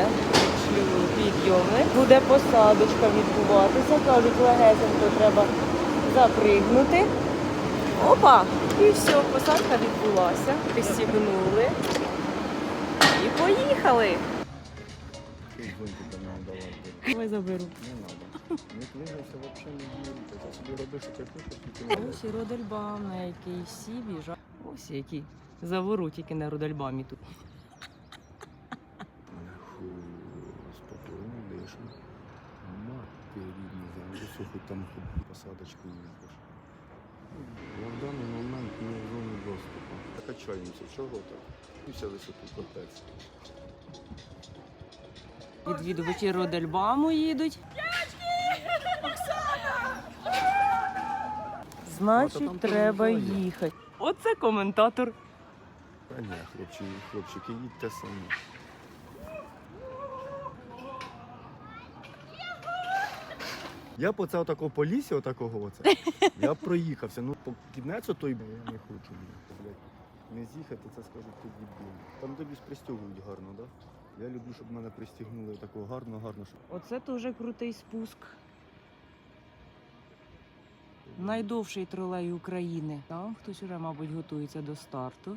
шлю- підйоми. Буде посадочка відбуватися. Кажуть, легесенько треба запригнути. Опа! І все, посадка відбулася. Пристібнули. І поїхали. Ми заберу. Не. Собі що ти хочеш, Ось і Родельбам, на який всі біжать. Ось які завору тільки на Родельбамі тут. Дишно. Мати рідні, завжди хоч там посадочку їздиш. Я в даний момент не в зоні доступу. Качаємося, чого так? І вся висоту капець. Відвідувачі Родельбаму їдуть. Значить, треба їхати. Оце коментатор. Та ні, хлопчики, хлопчики, їдьте самі. Я по це отако по лісі, отакого оце. Я проїхався. Ну, по кінець той я не хочу, блядь. Не з'їхати, це скажуть тут дебіл. Там тобі ж пристягують гарно, так? Да? Я люблю, щоб мене пристягнули такого гарно, гарно, щоб. Оце дуже крутий спуск. Найдовший тролей України. Там хтось уже, мабуть, готується до старту.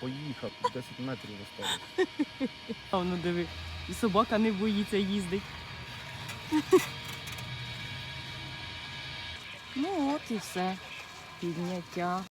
Поїхав, 10 метрів осталось. А воно диви, і собака не боїться їздить. ну от і все. Підняття.